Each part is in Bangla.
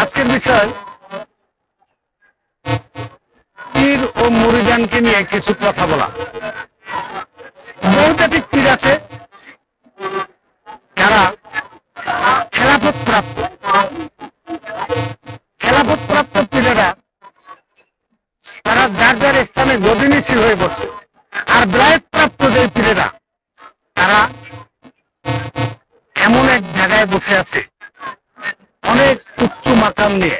আজকের বিষয়, পীর ও মুরিদানকে নিয়ে কিছু কথা বলা। বহুজাতিক পীর আছে, যারা খেলাফত প্রাপ্ত খেলাফত প্রাপ্ত পীরেরা তারা যার যার স্থানে গদিনীশীল হয়ে বসে। আর ব্রায়ত প্রাপ্ত যে পীরেরা, তারা এমন এক জায়গায় বসে আছে। অনেক উচ্চ মাকাম নিয়ে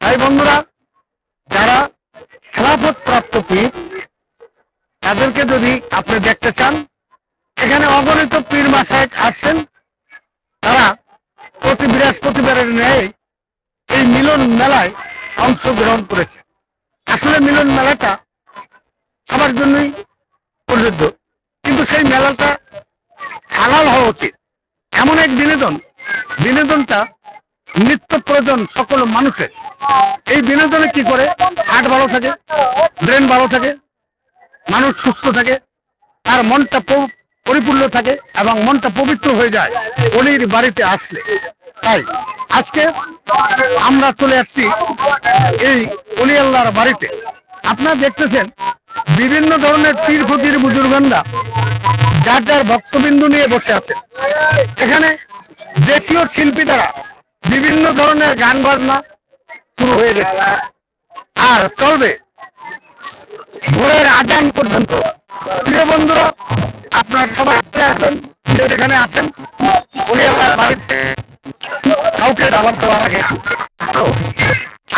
তাই বন্ধুরা, যারা খেলাফত প্রাপ্ত পীর, তাদেরকে যদি আপনি দেখতে চান, এখানে অগণিত পীর মাসায় আসছেন। তারা প্রতি বৃহস্পতিবারের ন্যায় এই মিলন মেলায় অংশগ্রহণ করেছে। আসলে মিলন মেলাটা সবার জন্যই প্রযোজ্য। কিন্তু সেই মেলাটা হালাল হওয়া উচিত। এমন এক বিনোদন, বিনোদনটা নিত্য প্রয়োজন সকল মানুষের। এই বিনোদনে কি করে? হার্ট ভালো থাকে, ব্রেন ভালো থাকে, মানুষ সুস্থ থাকে, তার মনটা পরিপূর্ণ থাকে এবং মনটা পবিত্র হয়ে যায় অলির বাড়িতে আসলে। তাই আজকে আমরা চলে আসছি এই অলি আল্লাহর বাড়িতে। আপনারা দেখতেছেন বিভিন্ন ধরনের পীর ফকির বুজুর্গানরা যার যার ভক্তবিন্দু নিয়ে বসে আছে। এখানে দেশীয় শিল্পী দ্বারা বিভিন্ন ধরনের গান বাজনা শুরু হয়ে গেছে। আর চলবে ভোরের আজান পর্যন্ত। প্রিয় বন্ধুরা, আপনার সবাই যে যেখানে আছেন, উনি আমার বাড়িতে কাউকে দাবার দেওয়ার আগে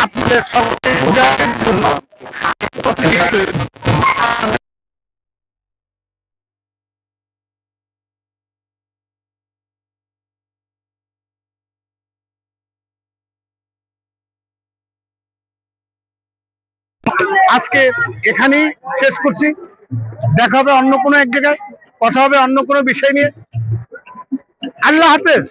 আপনাদের সকলকে বোঝার জন্য আজকে এখানেই শেষ করছি। দেখা হবে অন্য কোনো এক জায়গায়, কথা হবে অন্য কোনো বিষয় নিয়ে। আল্লাহ হাফেজ।